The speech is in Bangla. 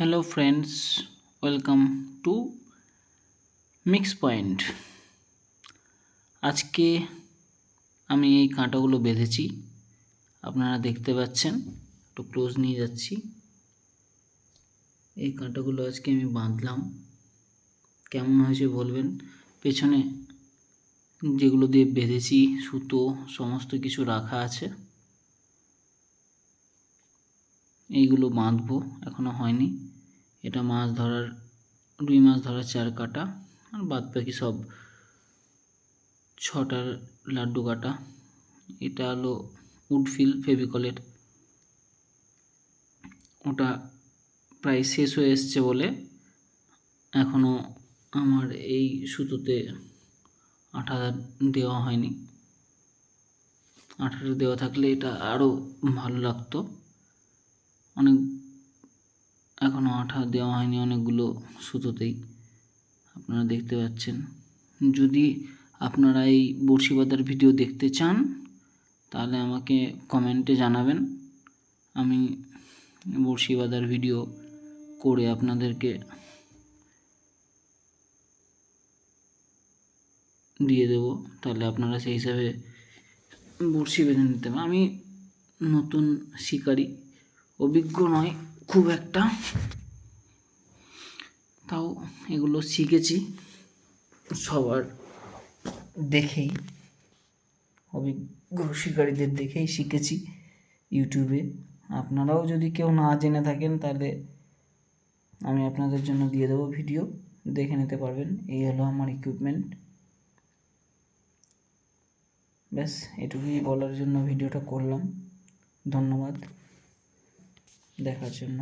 Hello friends welcome to mix point আজকে আমি এই কাঁটাগুলো বেঁধেছি। আপনারা দেখতে পাচ্ছেন, একটু ক্লোজ নিয়ে যাচ্ছি। এই কাঁটাগুলো আজকে আমি বাঁধলাম। কেমন হয়েছে বলবেন? পেছনে যেগুলো দিয়ে বেঁধেছি, সুতো, সমস্ত কিছু রাখা আছে। এইগুলো বাঁধবো এখনও হয়নি। এটা মাছ ধরার, রুই মাছ ধরার চার কাটা আর বাদ বাকি সব ছটার লাড্ডু কাটা। এটা হলো উডফিল ফেভিকলের। ওটা প্রায় শেষ হয়ে এসছে বলে এখনও আমার এই সুতোতে আঠা দেওয়া হয়নি। আঠাটা দেওয়া থাকলে এটা আরও ভালো লাগতো। অনেক এখনও আঠা দেওয়া হয়নি অনেকগুলো সুতোতেই। আপনারা দেখতে পাচ্ছেন। যদি আপনারা এই বড়শি ভিডিও দেখতে চান, তাহলে আমাকে কমেন্টে জানাবেন। আমি বড়শি ভিডিও করে আপনাদেরকে দিয়ে দেব। তাহলে আপনারা সেই হিসাবে বড়শি বেঁধে নিতে আমি নতুন শিকারি, অভিজ্ঞ নয় খুব একটা। তাও এগুলো শিখেছি সবার দেখেই, অভিজ্ঞ শিকারীদের দেখেই শিখেছি ইউটিউবে। আপনারাও যদি কেউ না জেনে থাকেন, তাহলে আমি আপনাদের জন্য দিয়ে দেবো ভিডিও, দেখে নিতে পারবেন। এই হলো আমার ইকুইপমেন্ট ব্যাস, এটুকুই বলার জন্য ভিডিওটা করলাম। ধন্যবাদ। দেখার জন্য।